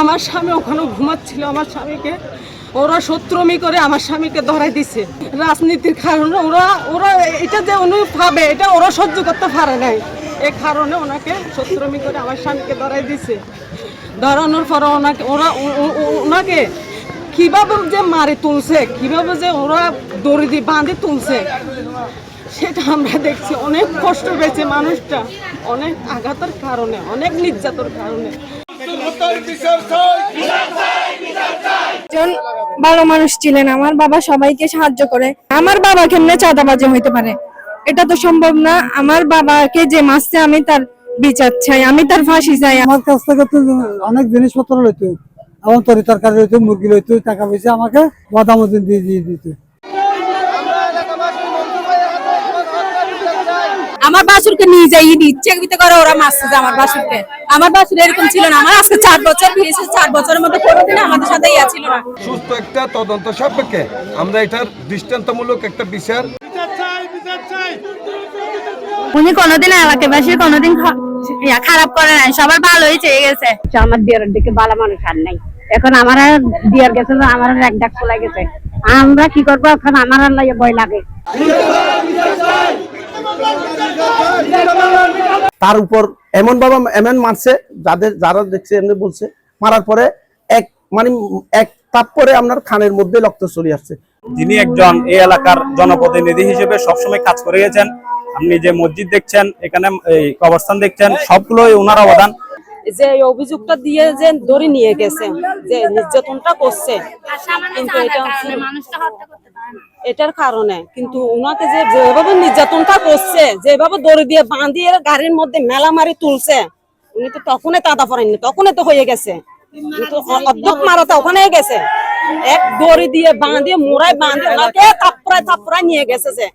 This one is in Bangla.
আমার স্বামী ওখানে ঘুমাচ্ছিল, আমার স্বামীকে। ওরা শত্রুমি করে আমার স্বামীকে ধরাই দিছে। রাজনীতির কারণে ওরা ওরা এটা যে উনি পাবে এটা ওরা সহ্য করতে পারে নাই। এ কারণে ওনাকে শত্রুমি করে আমার স্বামীকে ধরাই দিছে। ধরানোর পরে ওনাকে, ওরা ওনাকে কীভাবে যে মারে তুলছে, কীভাবে যে ওরা দড়ি দিয়ে বাঁধে তুলছে সেটা আমরা দেখছি। অনেক কষ্ট পেয়েছে মানুষটা। অনেক আঘাতের কারণে অনেক নির্যাতনের কারণে। একজন ভালো মানুষ ছিলেন আমার বাবা সবাইকে সাহায্য করে। আমার বাবা কেমনে চাঁদাবাজি হইতে পারে? এটা তো সম্ভব না। আমার বাবাকে যে মারছে আমি তার বিচার চাই আমি তার ফাঁসি চাই। আমার কাছ থেকে তো অনেক জিনিসপত্র লইতো এবং তরি তরকারি লইতো মুরগি লইতো টাকা পয়সা আমাকে বাদামদিন দিয়ে দিয়ে দিত আমার বাসুরকে নিয়ে যাই ইচ্ছে বিতে করে ওরা মারছে আমার বাসুরকে। আমার বাসুর এরকম ছিল না। আমার আজকে চার বছর বিয়েছে চার বছরের মধ্যে কোনোদিন আমাদের সাথে ইয়া ছিল না। সুস্থ একটা তদন্ত সাপেক্ষে আমরা এটার দৃষ্টান্তমূলক একটা বিচার উনি কোনোদিন এলাকাবাসীর কোনোদিন খারাপ করে নাই সবার ভালোই চেয়ে গেছে। আমার দিয়ার দিকে ভালো মানুষ আর নাই। এখন আমার দিয়ার গেছে আমার এক ডাক চলে গেছে। আমরা কি করব? এখন আমার লাগে ভয় লাগে। তার উপর এমন বাবা, এমন মারছে, যাদের, যারা দেখছে, এমনি বলছে, মারার পরে এক মানে এক তাপ পরে আপনার খানের মধ্যে রক্ত চলে আসছে। তিনি একজন এই এলাকার জনপ্রতিনিধি হিসেবে সবসময় কাজ করে গেছেন। আপনি যে মসজিদ দেখছেন, এখানে এই কবরস্থান দেখছেন, সবগুলোই ওনার অবদান। যে অভিযোগটা দিয়ে যে ধরে নিয়ে গেছে যে নির্যাতনটা করছে। কিন্তু এটা এটার কারণে। কিন্তু ওনাকে যে যেভাবে নির্যাতনটা করছে যেভাবে দড়ি দিয়ে বাঁধিয়ে গাড়ির মধ্যে মেলা মারি তুলছে উনি তো তখনই তাদা পড়েননি তখনই তো হয়ে গেছে। কিন্তু অর্ধক মারাতা ওখানে গেছে। এক দড়ি দিয়ে বাঁধিয়ে মোড়ায় বাঁধিয়ে ওনাকে থাপড়ায় থাপড়ায় নিয়ে গেছে যে